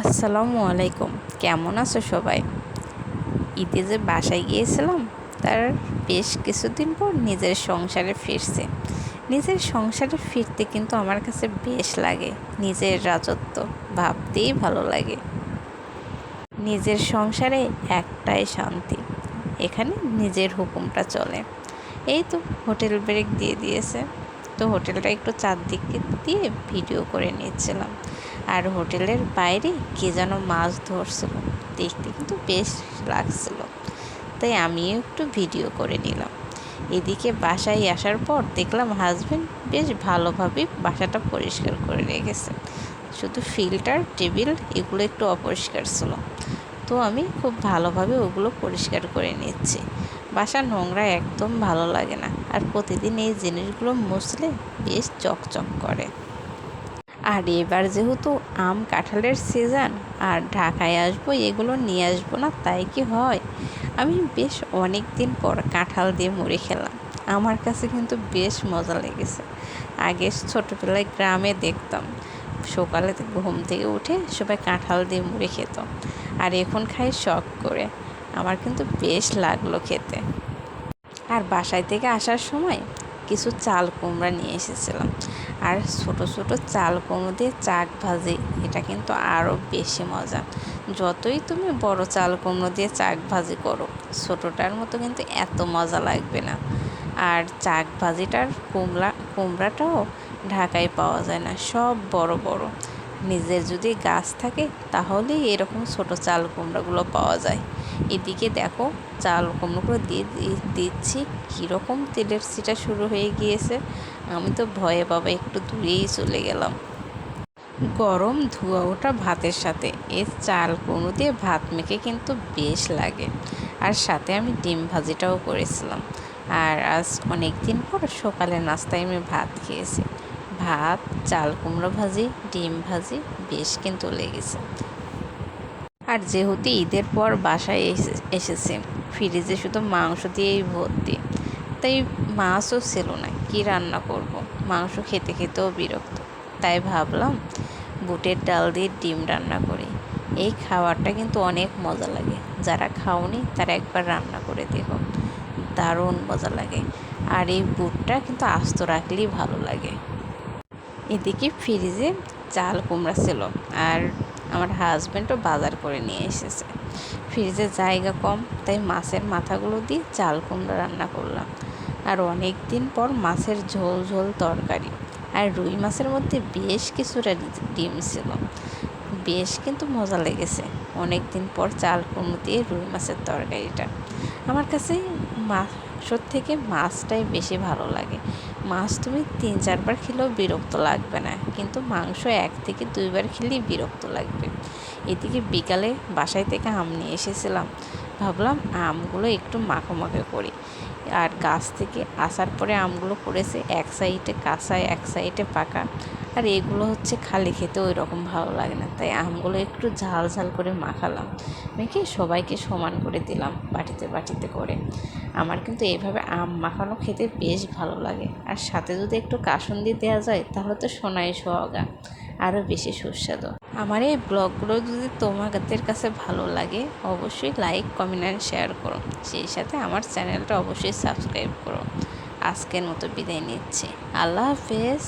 আসসালামু আলাইকুম। কেমন আছো সবাই? ঈদে যে বাসায় গিয়েছিলাম, তার বেশ কিছুদিন পর নিজের সংসারে ফিরছে। নিজের সংসারে ফিরতে কিন্তু আমার কাছে বেশ লাগে। নিজের রাজত্ব ভাবতেই ভালো লাগে। নিজের সংসারে একটাই শান্তি, এখানে নিজের হুকুমটা চলে। এই তো হোটেল ব্রেক দিয়ে দিয়েছে। তো হোটেলটা একটু চারদিকে দিয়ে ভিডিও করে নিচ্ছিলাম। আর হোটেলের বাইরে কে যেন মাছ ধরছিল। দেখতে কিন্তু বেশ লাগছিল। তাই আমিও একটু ভিডিও করে নিলাম। এদিকে বাসায় আসার পর দেখলাম হাজবেন্ড বেশ ভালোভাবে বাসাটা পরিষ্কার করে রেখেছে। শুধু ফিল্টার, টেবিল এগুলো একটু অপরিষ্কার ছিল। তো আমি খুব ভালোভাবে ওগুলো পরিষ্কার করে নিচ্ছি। বাসা নোংরা একদম ভালো লাগে না। আর প্রতিদিন এই জিনিসগুলো মুছলে বেশ চকচক করে। আর এবার যেহেতু আম কাঁঠালের সিজন আর ঢাকায় আসব, এগুলো নিয়ে আসব না, তাই কি হয়? আমি বেশ অনেক দিন পর কাঁঠাল দিয়ে মুড়ি খেলাম। আমার কাছে কিন্তু বেশ মজা লেগেছে। আগে ছোটোবেলায় গ্রামে দেখতাম, সকালে ঘুম থেকে উঠে সবাই কাঁঠাল দিয়ে মুড়ি খেত, আর এখন খাই শখ করে। আমার কিন্তু বেশ লাগল খেতে। আর বাসায় থেকে আসার সময় কিছু চাল কুমড়া নিয়ে এসেছিলাম। আর ছোট ছোট চাল কুমড়ো দিয়ে চাক ভাজি, এটা কিন্তু আরও বেশি মজা। যতই তুমি বড় চাল কুমড়ো দিয়ে চাক ভাজি করো, ছোটোটার মতো কিন্তু এত মজা লাগবে না। আর চাক ভাজিটার কুমড়া কুমড়াটাও ঢাকায় পাওয়া যায় না, সব বড় বড়। নিজের যদি গাছ থাকে, তাহলেই এরকম ছোট চাল কুমড়াগুলো পাওয়া যায়। এদিকে দেখো, চাল কুমড়োগুলো দিয়ে দিচ্ছি। কীরকম তেলের সিটা শুরু হয়ে গিয়েছে। আমি তো ভয়ে বাবা একটু দূরেই চলে গেলাম। গরম ধোয়া ওঠা ভাতের সাথে। এর চাল কুমড়ো দিয়ে ভাত মেখে কিন্তু বেশ লাগে। আর সাথে আমি ডিম ভাজিটাও করেছিলাম। আর আজ অনেক দিন পর সকালে নাস্তায় আমি ভাত খেয়েছি। ভাত, চাল কুমড়ো ভাজি, ডিম ভাজি, বেশ কিন্তু লেগেছে। আর যেহেতু ঈদের পর বাসায় এসে, এসেছে, ফ্রিজে শুধু মাংস দিয়েই ভর্তি, তাই মাছও ছিল না, কি রান্না করব। মাংস খেতে খেতেও বিরক্ত, তাই ভাবলাম বুটের ডাল দিয়ে ডিম রান্না করি। এই খাবারটা কিন্তু অনেক মজা লাগে, যারা খাওনি তারা একবার রান্না করে দেখো, দারুণ মজা লাগে। আর এই বুটটা কিন্তু আস্ত রাখলেই ভালো লাগে। এদিকে ফ্রিজে চাল কুমড়া ছিল আর আমার হাজব্যান্ডও বাজার করে নিয়ে এসেছে। ফ্রিজে জায়গা কম, তাই মাছের মাথাগুলো দিয়ে চাল কুমড়া রান্না করলাম। আর অনেক দিন পর মাছের ঝোল ঝোল তরকারি আর রুই মাছের মধ্যে বেশ কিছুটা ডিম ছিল। বেশ কিন্তু মজা লেগেছে। অনেক দিন পর চাল কুমড়ো দিয়ে রুই মাছের তরকারিটা। আমার কাছে মাংসর থেকে মাছটাই বেশি ভালো লাগে। মাছ তুমি তিন, চারবার খেলেও বিরক্ত লাগবে না। কিন্তু মাংস এক থেকে দুইবার খেলেই বিরক্ত লাগবে। এদিকে বিকালে বাসায় থেকে আম নিয়ে এসেছিলাম। ভাবলাম আমগুলো একটু মাখো করি। আর গাছ থেকে আসার পরে আমগুলো পড়েছে এক সাইডে কাঁচা এক সাইডে পাকা। আর এগুলো হচ্ছে খালি খেতে ওই রকম ভালো লাগে না। তাই আমগুলো একটু ঝাল ঝাল করে মাখালাম। মেখে সবাইকে সমান করে দিলাম বাটিতে বাটিতে করে। আমার কিন্তু এইভাবে আম মাখানো খেতে বেশ ভালো লাগে। আর সাথে যদি একটু কাসুন্দি দেওয়া যায় তাহলে তো সোনাই সোহাগা। আরও বেশি সুস্বাদু। আমার এই ব্লগগুলো যদি তোমাদের কাছে ভালো লাগে, অবশ্যই লাইক, কমেন্ট অ্যান্ড শেয়ার করো। সেই সাথে আমার চ্যানেলটা অবশ্যই সাবস্ক্রাইব করো। আজকের মতো বিদায় নিচ্ছি। আল্লাহ হাফেজ।